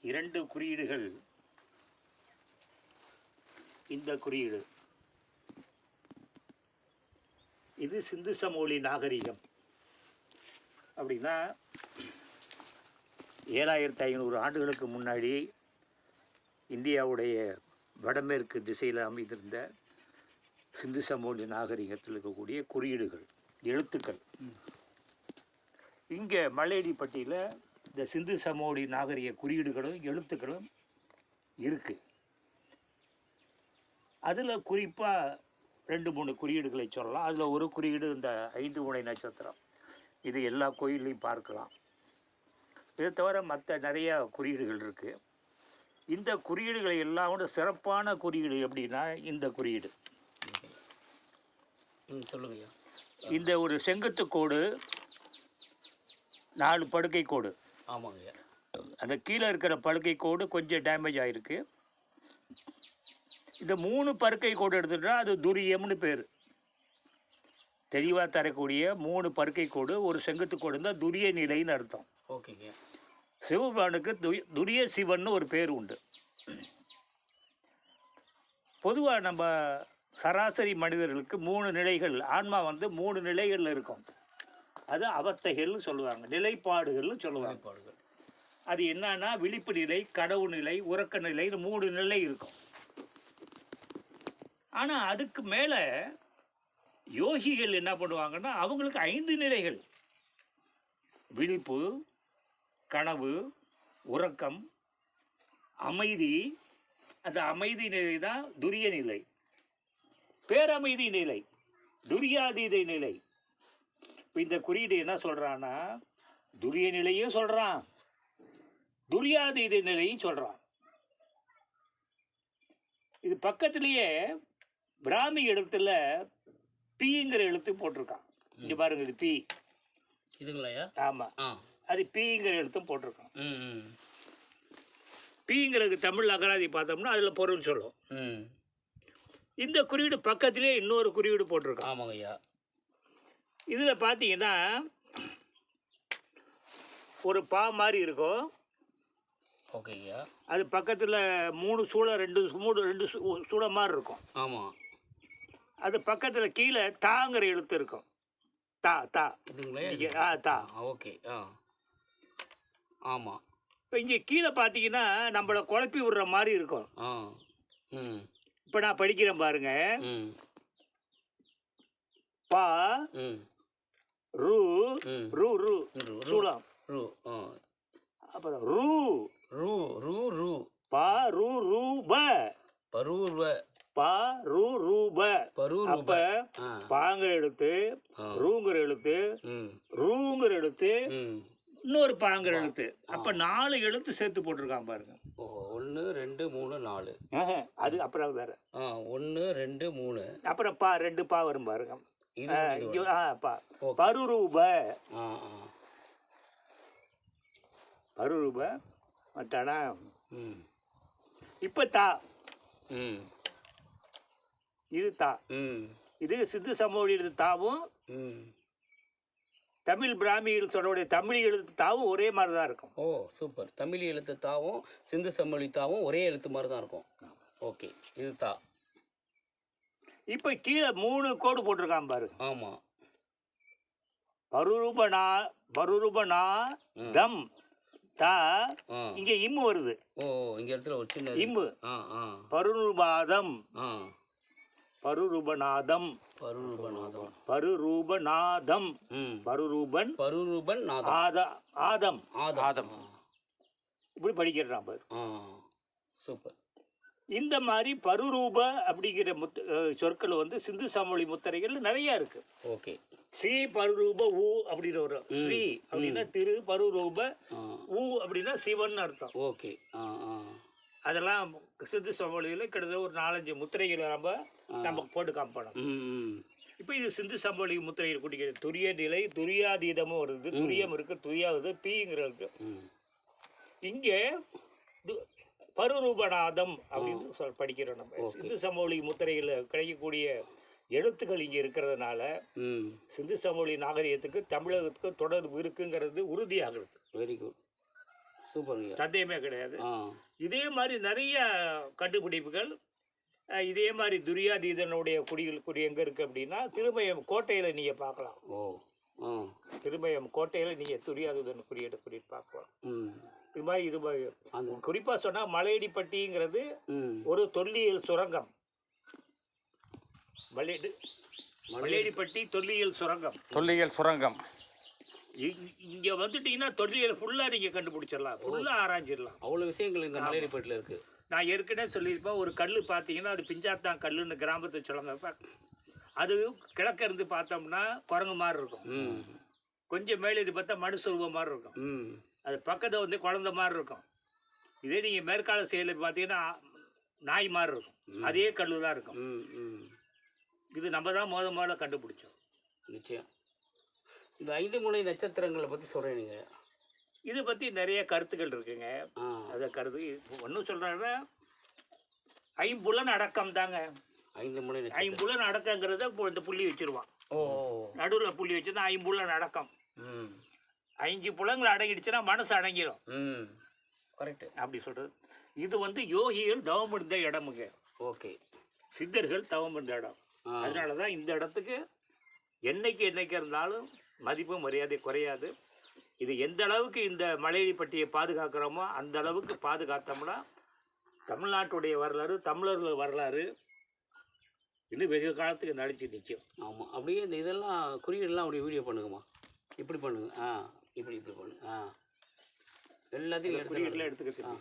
இரண்டு குறியீடுகள். இந்த குறியீடு. இது சிந்து சமோலி நாகரிகம். அப்படின்னா ஏழாயிரத்தி ஐநூறு ஆண்டுகளுக்கு முன்னாடி இந்தியாவுடைய வடமேற்கு திசையில் அமைந்திருந்த சிந்து சமோலி நாகரிகத்தில் இருக்கக்கூடிய குறியீடுகள் எழுத்துக்கள். இங்கே மலையடிப்பட்டியில் இந்த சிந்து சமோலி நாகரிக குறியீடுகளும் எழுத்துக்களும் இருக்குது அதில் குறிப்பாக ரெண்டு மூணு குறியீடுகளை சொல்லலாம். அதில் ஒரு குறியீடு இந்த ஐந்து முனை நட்சத்திரம். இது எல்லா கோயில்லையும் பார்க்கலாம். இதை தவிர மற்ற நிறைய குறியீடுகள் இருக்குது இந்த குறியீடுகளை எல்லாம் விட சிறப்பான குறியீடு எப்படின்னா இந்த குறியீடு. சொல்லுங்கய்யா. இந்த ஒரு செங்குத்து கோடு நாலு படுக்கை கோடு. ஆமாங்கய்யா அந்த கீழே இருக்கிற படுக்கை கோடு கொஞ்சம் டேமேஜ் ஆகிருக்கு இந்த மூணு படுக்கை கோடு எடுத்துட்டா அது துரியம்னு பேர். தெளிவாக தரக்கூடிய மூணு படுக்கை கோடு ஒரு செங்குத்து கோடு இருந்தால் துரிய நிலைன்னு அர்த்தம். ஓகேங்கய்யா சிவபெருமானுக்கு து- துரிய சிவன்னு ஒரு பேர் உண்டு. பொதுவாக நம்ம சராசரி மனிதர்களுக்கு மூணு நிலைகள் ஆன்மா வந்து மூணு நிலைகளில் இருக்கும். அது அவத்தைகள்னு சொல்லுவாங்க நிலைப்பாடுகள்னு சொல்லுவாங்க. அது என்னன்னா விழிப்பு நிலை கடவு நிலை உறக்க நிலை இந்த மூணு நிலை இருக்கும். ஆனால் அதுக்கு மேலே யோகிகள் என்ன பண்ணுவாங்கன்னா அவங்களுக்கு ஐந்து நிலைகள். விழிப்பு கனவு உறக்கம் அமைதி. அந்த அமைதி நிலை தான் துரிய நிலை. பேரமைதி நிலை துரியாதீத நிலை. இப்போ இந்த குறியீடு என்ன சொல்கிறான்னா துரிய நிலையும் சொல்கிறான் துரியாதீத நிலையும் சொல்கிறான் இது பக்கத்திலேயே பிராமி எழுத்துல பீங்கிற எழுத்து போட்டிருக்கான். இங்க பாருங்க இது பி. இதுங்களாய்யா ஆமாம் அது பீங்கிற எழுத்தும் போட்டிருக்கான். பீங்கிறது தமிழ் அகராதி பார்த்தோம்னா அதில் பொருள் சொல்லும். இந்த குறியீடு பக்கத்திலே இன்னொரு குறியீடு போட்டிருக்கான். ஆமாங்கய்யா இதில் பார்த்தீங்கன்னா ஒரு பா மாதிரி இருக்கும். ஓகேங்கய்யா. அது பக்கத்தில் மூணு சூளை ரெண்டு மூணு ரெண்டு சூளை மாதிரி இருக்கும். ஆமாம் அது பக்கத்தில் கீழே தாங்கிற எழுத்து இருக்கும். தா தா. இதுங்களே? ஆ தா. ஓகே ஆ. ஆமாம் இப்போ இங்கே கீழே பார்த்தீங்கன்னா நம்மளை குழப்பி விடுற மாதிரி இருக்கும். ஆ ம். இப்போ நான் படிக்கிறேன் பாருங்க. ம். பா ரூ ரூ, ரூ. சூளம் ரூ ஆ. அப்புறம் ரூ. ரூ ரூ ரூ. பா ரூ ரூ ப. பரூர்வ பா. ரூ ரூ ப. பரூர்வ அப்ப பாங்கிற எழுத்து. ரூங்கிற எழுத்து ரூங்கிற எழுத்து இன்னொரு பாங்கிற எழுத்து. அப்ப நாலு எழுத்து சேர்த்து போட்டிருக்கான் பாருங்க. ஓ ஒன்று ரெண்டு மூணு நாலு. அது அப்புறம் வேற. ஒன்று ரெண்டு மூணு. அப்புறம் பா ரெண்டு பா வரும் பாருங்க. பருரூப பருரூப ம். இப்ப தா. ம். இது தா. ம். இது சித்து சமோடி எழுத்து தாவும் ம். தமிழ் பிராமி எழுத்தோடைய தமிழ் எழுத்து தாவும் ஒரே மாதிரி தான் இருக்கும். ஓ சூப்பர். தமிழ் எழுத்து தாவும் சிந்து சம்மொழி தாவும் ஒரே எழுத்து மாதிரி தான் இருக்கும். ஓகே இது தா. இப்ப கீழே மூணு கோடு போட்டிருக்கான் பாரு. ஆமாம் பருரூபனா பருரூபனா தம். தா இங்க இம்மு வருது. ஓ இங்கே இடத்துல ஒரு சின்ன இம்மு பருரூபாதம். பருரூபநாதம். பருரூபநாதம். பருரூபநாதம். பருரூபன் பருரூபன். நாதம் ஆத ஆதம். ஆதம். ஆதம். இப்படி படிக்கிறான் பாரு. சூப்பர். இந்த மாதிரி பருரூப அப்படிங்கிற முத்த அஹ் சொற்கள் வந்து சிந்து சமொழி முத்திரைகள் நிறைய இருக்கு. ஓகே. ஸ்ரீ பருரூப ஊ அப்படின்னு வரும் ஸ்ரீ அப்படின்னா திரு பருரூப ஊ அப்படின்னா சிவன் அர்த்தம். ஓகே. அதெல்லாம் சிந்து சமொழியில் கிட்டத்தட்ட ஒரு நாலஞ்சு முத்திரைகளை நம்ம நம்ம போட்டு காமிப்போம் ம் ம். இப்போ இது சிந்து சமொழி முத்திரையில் குடிக்கிறது துரிய நிலை துரியாதீதமும் வருது. துரியம் இருக்கு துரியா வருது பீங்கிற இருக்கு இங்கே பருரூபநாதம் அப்படின்னு சொல் படிக்கிறோம் நம்ம. சிந்து சமொழி முத்திரையில் கிடைக்கக்கூடிய எழுத்துக்கள் இங்கே இருக்கிறதுனால சிந்து சமொழி நாகரிகத்துக்கு தமிழகத்துக்கு தொடர்பு இருக்குங்கிறது உறுதியாகிறது. Very good. சூப்பருங்க. சந்தேகமே கிடையாது. இதே மாதிரி நிறைய கண்டுபிடிப்புகள் இதே மாதிரி துரியாதீதனுடைய குடிகள் குடி எங்கே இருக்குது அப்படின்னா திருமயம் கோட்டையில் நீங்கள் பார்க்கலாம். ஓ திருமயம் கோட்டையில் நீங்கள் துரியாதீதன் குறியீடு குறியீடு பார்க்கலாம். ம். இது மாதிரி இது மாதிரி. குறிப்பாக சொன்னால் மலையடிப்பட்டிங்கிறது ஒரு தொல்லியல் சுரங்கம். மலையடி. மலையடிப்பட்டி தொல்லியல் சுரங்கம். தொல்லியல் சுரங்கம். இங்கே வந்துட்டீங்கன்னா தொல்லியல் ஃபுல்லாக நீங்கள் கண்டுபிடிச்சிடலாம். ஃபுல்லாக ஆராய்ச்சிடலாம் அவ்வளோ விஷயங்கள் இந்த மலையடிப்பேட்டில் இருக்குது நான் ஏற்கனவே சொல்லியிருப்பேன் ஒரு கல் பார்த்தீங்கன்னா அது பிஞ்சாத்தான் கல்லுன்னு கிராமத்தை சொல்லுங்க அது கிழக்க இருந்து பார்த்தோம்னா குரங்கு மாதிரி இருக்கும். கொஞ்சம் மேலே இது பார்த்தா மனுசுருவம் மாதிரி இருக்கும். அது பக்கத்தில் வந்து குழந்த மாதிரி இருக்கும். இதே நீங்கள் மேற்கால செயலில் பார்த்தீங்கன்னா நாய் மாதிரி இருக்கும். அதே கல் தான் இருக்கும் இது நம்ம தான் முத முதல்ல கண்டுபிடிச்சோம். நிச்சயம். இந்த ஐந்து முனை நட்சத்திரங்களை பற்றி சொல்கிறேன் நீங்கள் இதை பற்றி நிறைய கருத்துக்கள் இருக்குங்க. அதை கருத்து ஒன்றும் சொல்கிறாங்கன்னா ஐம்புலன் அடக்கம் தாங்க. ஐந்து முனை ஐம்புலன் அடக்கங்கிறத இப்போ இந்த புள்ளி வச்சிருவான். ஓ நடுவில் புள்ளி வச்சுருந்தா ஐம்புலன் அடக்கம். ம். அஞ்சு புலங்கள் அடங்கிடுச்சுன்னா மனசு அடங்கிடும் ம். கரெக்டு அப்படி சொல்கிறது இது வந்து யோகிகள் தவம் இருந்த இடமுங்க. ஓகே. சித்தர்கள் தவம் இருந்த இடம். அதனால தான் இந்த இடத்துக்கு என்னைக்கு என்னைக்கு இருந்தாலும் மதிப்பு மரியாதை குறையாது. இது எந்த அளவுக்கு இந்த மலையடிப்பட்டியை பாதுகாக்கிறோமோ அந்த அளவுக்கு பாதுகாத்தோம்னா தமிழ்நாட்டுடைய வரலாறு தமிழர்கள் வரலாறு இன்னும் வெகு காலத்துக்கு நடிச்சு நிற்கும் ஆமாம் அப்படியே இந்த இதெல்லாம் குறியீடெல்லாம் அப்படியே வீடியோ பண்ணுங்கம்மா. இப்படி பண்ணுங்க. ஆ இப்படி இப்படி பண்ணுங்க ஆ. எல்லாத்தையும் குறியீட்டில் எடுத்துக்கிட்டு